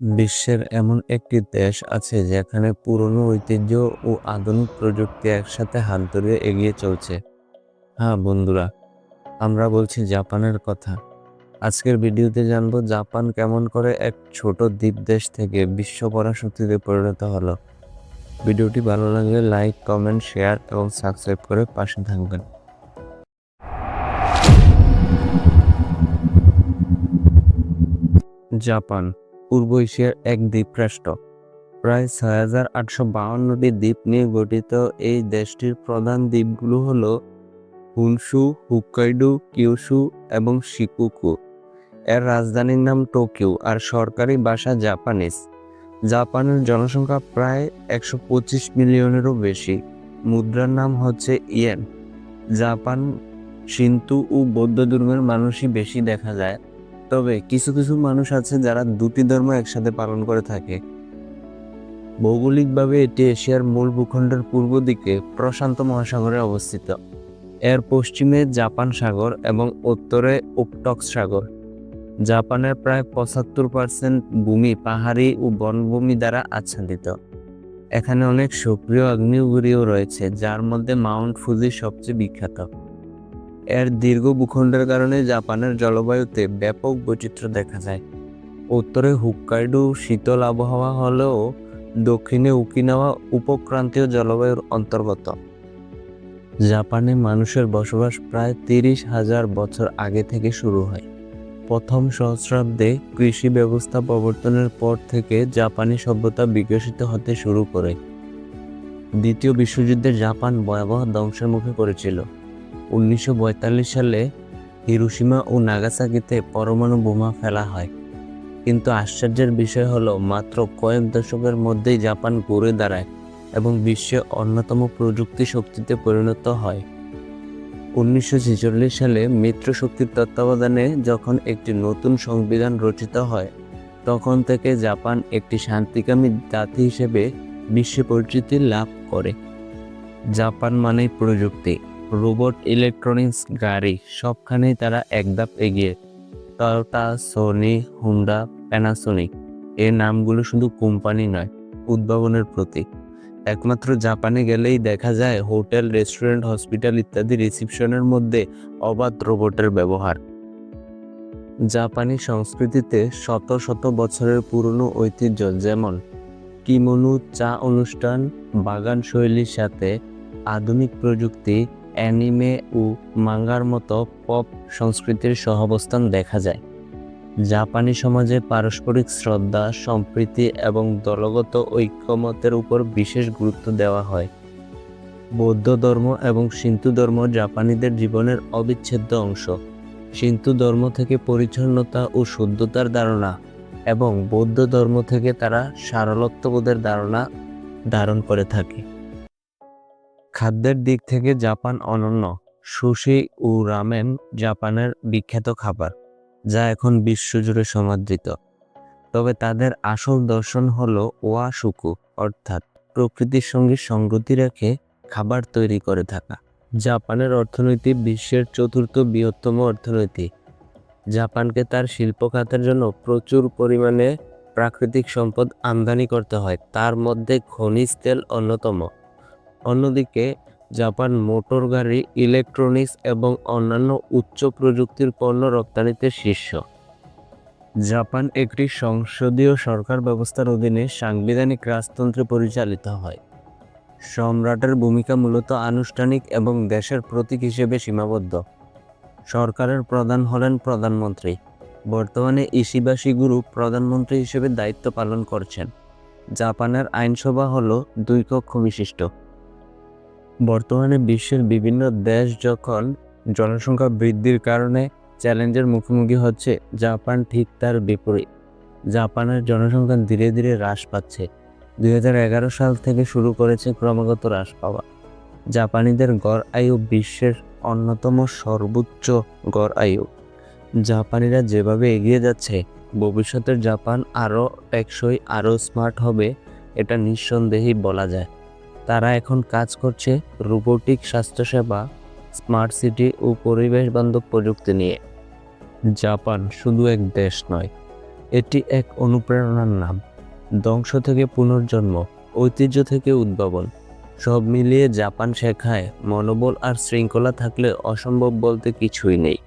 বিশ্বের এমন একটি দেশ আছে যেখানে পুরনো ঐতিহ্য ও আধুনিক প্রযুক্তি একসাথে হাত ধরে এগিয়ে চলছে। হ্যাঁ বন্ধুরা, আমরা বলছি জাপানের কথা। আজকের ভিডিওতে জানব জাপান কেমন করে এক ছোট দ্বীপ দেশ থেকে বিশ্ব পরাশক্তিতে পরিণত হলো। ভিডিওটি ভালো লাগলে লাইক, কমেন্ট, শেয়ার এবং সাবস্ক্রাইব করে পাশে থাকবেন। জাপান পূর্ব এশিয়ার এক দ্বীপরাষ্ট্র। প্রায় ছয় হাজার আটশো বাউন্নটি দ্বীপ নিয়ে গঠিত এই দেশটির প্রধান দ্বীপগুলো হল হুনসু, হুক্কাইডু, কিউসু এবং শিকুকু। এর রাজধানীর নাম টোকিও আর সরকারি ভাষা জাপানিজ। জাপানের জনসংখ্যা প্রায় একশো পঁচিশ মিলিয়নেরও বেশি। মুদ্রার নাম হচ্ছে ইয়েন। জাপান সিন্তু ও বৌদ্ধ ধর্মের মানুষই বেশি দেখা যায়। তবে কিছু কিছু মানুষ আছে যারা দুটি ধর্ম একসাথে পালন করে থাকে। ভৌগোলিকভাবে এটি এশিয়ার মূল ভূখণ্ডের পূর্ব দিকে প্রশান্ত মহাসাগরে অবস্থিত। এর পশ্চিমে জাপান সাগর এবং উত্তরে উপটক্স সাগর। জাপানের প্রায় পঁচাত্তর পার্সেন্ট ভূমি পাহাড়ি ও বনভূমি দ্বারা আচ্ছাদিত। এখানে অনেক সক্রিয় আগ্নেয়গিরিও রয়েছে, যার মধ্যে মাউন্ট ফুজি সবচেয়ে বিখ্যাত। এর দীর্ঘ ভূখণ্ডের কারণে জাপানের জলবায়ুতে ব্যাপক বৈচিত্র্য দেখা যায়। উত্তরে হুক্কাইডু শীতল আবহাওয়া হলেও দক্ষিণে উকিনাওয়া উপক্রান্তীয় জলবায়ুর অন্তর্গত। জাপানে মানুষের বসবাস প্রায় তিরিশ হাজার বছর আগে থেকে শুরু হয়। প্রথম সহস্রাব্দে কৃষি ব্যবস্থা প্রবর্তনের পর থেকে জাপানি সভ্যতা বিকশিত হতে শুরু করে। দ্বিতীয় বিশ্বযুদ্ধে জাপান ভয়াবহ ধ্বংসের মুখে পড়েছিল। উনিশশো সালে হিরোশিমা ও নাগাসাকিতে পরমাণু বোমা ফেলা হয়। কিন্তু আশ্চর্যের বিষয় হলো, মাত্র কয়েক দশকের মধ্যেই জাপান ঘুরে দাঁড়ায় এবং বিশ্বে অন্যতম প্রযুক্তি শক্তিতে পরিণত হয়। উনিশশো ছেচল্লিশ সালে মিত্র শক্তির তত্ত্বাবধানে যখন একটি নতুন সংবিধান রচিত হয়, তখন থেকে জাপান একটি শান্তিকামী জাতি হিসেবে বিশ্বে পরিচিতি লাভ করে। জাপান মানেই প্রযুক্তি। রোবট ইলেকট্রনিক্স গাড়ি সবখানেই তারা এক ধাপ এগিয়ে। টয়োটা সোনি হুন্ডা প্যানাসোনিক এর নামগুলো শুধু কোম্পানি নয়, উদ্ভাবনের প্রতীক। একমাত্র জাপানে গেলেই দেখা যায় হোটেল, রেস্টুরেন্ট, হসপিটাল ইত্যাদি রিসিপশনের মধ্যে অবাধ রোবটের ব্যবহার। জাপানি সংস্কৃতিতে শত শত বছরের পুরনো ঐতিহ্য যেমন কিমনু চা অনুষ্ঠান বাগান শৈলীর সাথে আধুনিক প্রযুক্তি অ্যানিমে ও মাঙ্গার মতো পপ সংস্কৃতির সহাবস্থান দেখা যায়। জাপানি সমাজে পারস্পরিক শ্রদ্ধা, সম্প্রীতি এবং দলগত ঐক্যমতের উপর বিশেষ গুরুত্ব দেওয়া হয়। বৌদ্ধ ধর্ম এবং সিন্তু ধর্ম জাপানিদের জীবনের অবিচ্ছেদ্য অংশ। সিন্তু ধর্ম থেকে পরিচ্ছন্নতা ও শুদ্ধতার ধারণা এবং বৌদ্ধ ধর্ম থেকে তারা সারলত্ববোধের ধারণা ধারণ করে থাকে। খাদ্যের দিক থেকে জাপান অনন্য। সুশি ও রামেন জাপানের বিখ্যাত খাবার, যা এখন বিশ্বজুড়ে সমাদৃত। তবে তাদের আসল দর্শন হলো ওয়াশুকু, অর্থাৎ প্রকৃতির সঙ্গে সঙ্গতি রেখে খাবার তৈরি করে থাকা। জাপানের অর্থনীতি বিশ্বের চতুর্থ বৃহত্তম অর্থনীতি। জাপানকে তার শিল্প খাতের জন্য প্রচুর পরিমাণে প্রাকৃতিক সম্পদ আমদানি করতে হয়। তার মধ্যে খনিজ তেল অন্যতম। অন্যদিকে, জাপান মোটর গাড়ি ইলেকট্রনিক্স এবং অন্যান্য উচ্চ প্রযুক্তির পণ্য রপ্তানিতে শীর্ষ। জাপান একটি সংসদীয় সরকার ব্যবস্থার অধীনে সাংবিধানিক রাজতন্ত্রে পরিচালিত হয়। সম্রাটের ভূমিকা মূলত আনুষ্ঠানিক এবং দেশের প্রতীক হিসেবে সীমাবদ্ধ। সরকারের প্রধান হলেন প্রধানমন্ত্রী। বর্তমানে ইসিবাসী গুরু প্রধানমন্ত্রী হিসেবে দায়িত্ব পালন করছেন। জাপানের আইনসভা হল দুই কক্ষ বিশিষ্ট। বর্তমানে বিশ্বের বিভিন্ন দেশ যখন জনসংখ্যা বৃদ্ধির কারণে চ্যালেঞ্জের মুখোমুখি হচ্ছে, জাপান ঠিক তার বিপরীত। জাপানের জনসংখ্যা ধীরে ধীরে হ্রাস পাচ্ছে। দু হাজার এগারো সাল থেকে শুরু করেছে ক্রমাগত হ্রাস পাওয়া। জাপানিদের গড় আয়ু বিশ্বের অন্যতম সর্বোচ্চ গড় আয়ু। জাপানিরা যেভাবে এগিয়ে যাচ্ছে, ভবিষ্যতের জাপান আরও টেকসই, আরও স্মার্ট হবে, এটা নিঃসন্দেহেই বলা যায়। তারা এখন কাজ করছে রোবোটিক স্বাস্থ্যসেবা, স্মার্ট সিটি ও পরিবেশ বান্ধব প্রযুক্তি নিয়ে। জাপান শুধু এক দেশ নয়, এটি এক অনুপ্রেরণার নাম। ধ্বংস থেকে পুনর্জন্ম, ঐতিহ্য থেকে উদ্ভাবন, সব মিলিয়ে জাপান শেখায় মনোবল আর শৃঙ্খলা থাকলে অসম্ভব বলতে কিছুই নেই।